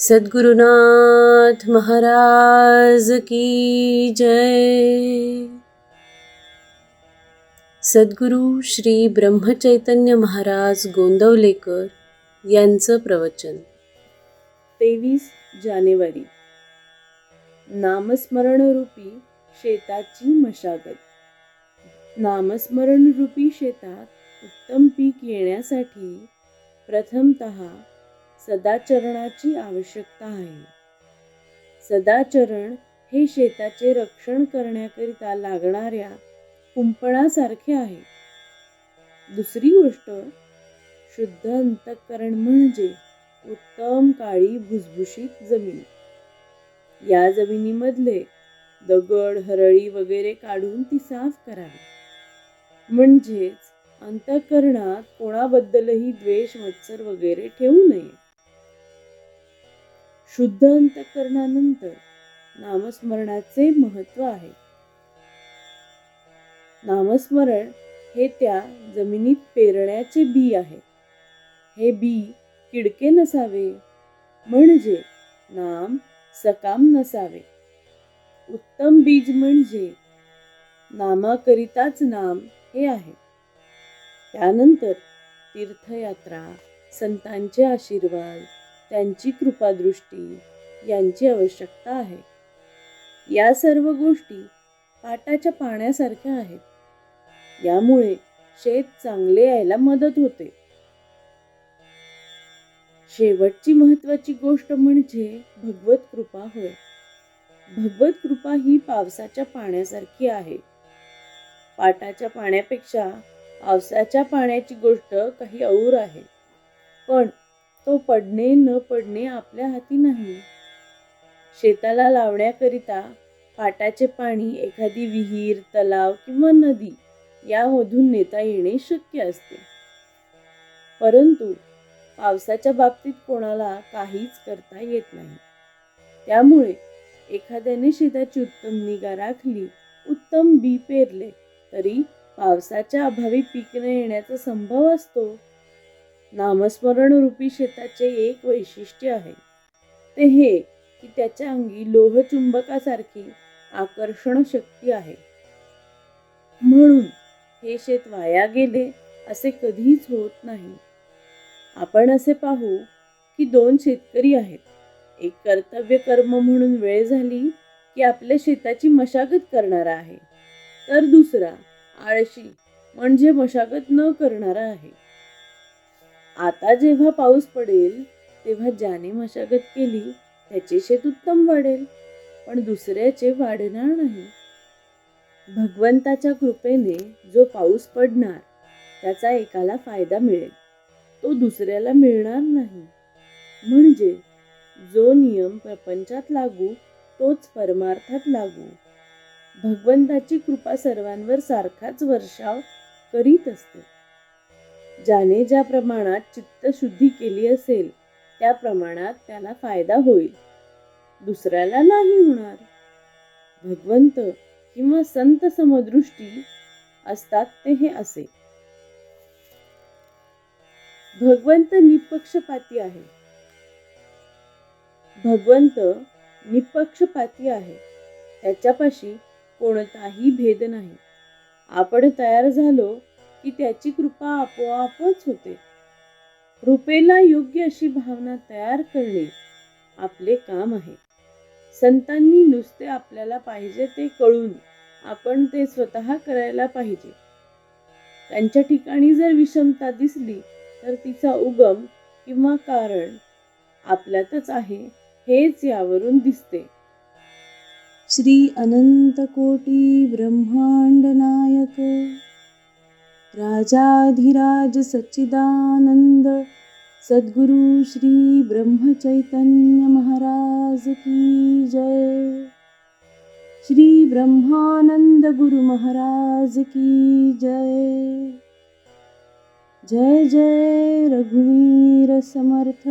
सद्गुरुनाथ महाराज की जय। सद्गुरु श्री ब्रह्मचैतन्य महाराज गोंदवलेकर यांचं प्रवचन. तेवीस जानेवारी. नामस्मरणरूपी शेताची मशागत. नामस्मरणरूपी शेतात उत्तम पीक येण्यासाठी प्रथमत सदाचरणाची आवश्यकता आहे. सदाचरण हे शेताचे रक्षण करण्याकरिता लागणाऱ्या कुंपणासारखे आहे. दुसरी गोष्ट शुद्ध अंतःकरण म्हणजे उत्तम काळी भुसभुशीत जमीन. या जमिनीमधले दगड हरळी वगैरे काढून ती साफ करावी. म्हणजेच अंतःकरणात कोणाबद्दलही द्वेष मत्सर वगैरे ठेवू नये. शुद्ध अंतःकरणानंतर नामस्मरणाचे महत्त्व आहे. नामस्मरण हे त्या जमिनीत पेरण्याचे बी आहे. हे बी किडके नसावे म्हणजे नाम सकाम नसावे. उत्तम बीज म्हणजे नामाकरिताच नाम हे आहे. त्यानंतर तीर्थयात्रा संतांचे आशीर्वाद त्यांची कृपादृष्टी यांची आवश्यकता आहे. या सर्व गोष्टी पाटाच्या पाण्यासारख्या आहेत. यामुळे शेत चांगले यायला मदत होते. शेवटची महत्वाची गोष्ट म्हणजे भगवत कृपा होय. भगवत कृपा ही पावसाच्या पाण्यासारखी आहे. पाटाच्या पाण्यापेक्षा पावसाच्या पाण्याची गोष्ट काही और आहे. पण तो पडणे न पडणे आपल्या हाती नाही. शेताला लावण्याकरिता पाटाचे पाणी एखादी विहीर तलाव किंवा नदी यामधून नेता येणे शक्य असते. परंतु पावसाच्या बाबतीत कोणाला काहीच करता येत नाही. त्यामुळे एखाद्याने शेताची उत्तम निगा राखली उत्तम बी पेरले तरी पावसाच्या अभावी पीक न येण्याचा संभव असतो. नामस्मरण रूपी शेताचे एक वैशिष्ट्य आहे. ते हे की त्याच्या अंगी लोहचुंबकासारखी आकर्षण शक्ती आहे. म्हणून हे शेत वाया गेले असे कधीच होत नाही. आपण असे पाहू की दोन शेतकरी आहेत. एक कर्तव्य कर्म म्हणून वेळ झाली की आपल्या शेताची मशागत करणारा आहे. तर दुसरा आळशी म्हणजे मशागत न करणारा आहे. आता जेव्हा पाऊस पडेल तेव्हा ज्याने मशागत केली त्याचे शेत उत्तम वाढेल. पण दुसऱ्याचे वाढणार नाही. भगवंताच्या कृपेने जो पाऊस पडणार त्याचा एकाला फायदा मिळेल. तो दुसऱ्याला मिळणार नाही. म्हणजे जो नियम प्रपंचात लागू तोच परमार्थात लागू. भगवंताची कृपा सर्वांवर सारखाच वर्षाव करीत असते. ज्याने ज्या प्रमाणात चित्तशुद्धी केली असेल त्या प्रमाणात त्याला फायदा होईल. दुसऱ्याला नाही होणार. भगवंत किंवा संत समदृष्टी असतात ते हे असे. भगवंत निपक्षपाती आहे. भगवंत निपक्षपाती आहे. त्याच्यापाशी कोणताही भेद नाही. आपण तयार झालो की त्याची कृपा आपोआपच होते. कृपेला योग्य अशी भावना तयार करणे आपले काम आहे. संतांनी नुसते आपल्याला पाहिजे ते कळून आपण ते स्वतः करायला पाहिजे. त्यांच्या ठिकाणी जर विषमता दिसली तर तिचा उगम किंवा कारण आपल्यातच आहे हेच यावरून दिसते. श्री अनंत कोटी ब्रह्मांड नायक राजाधिराज सच्चिदानंद सद्गुरु श्री ब्रह्मचैतन्य महाराज की जय। श्री ब्रह्मानंद गुरु महाराज की जय। जय जय रघुवीर समर्थ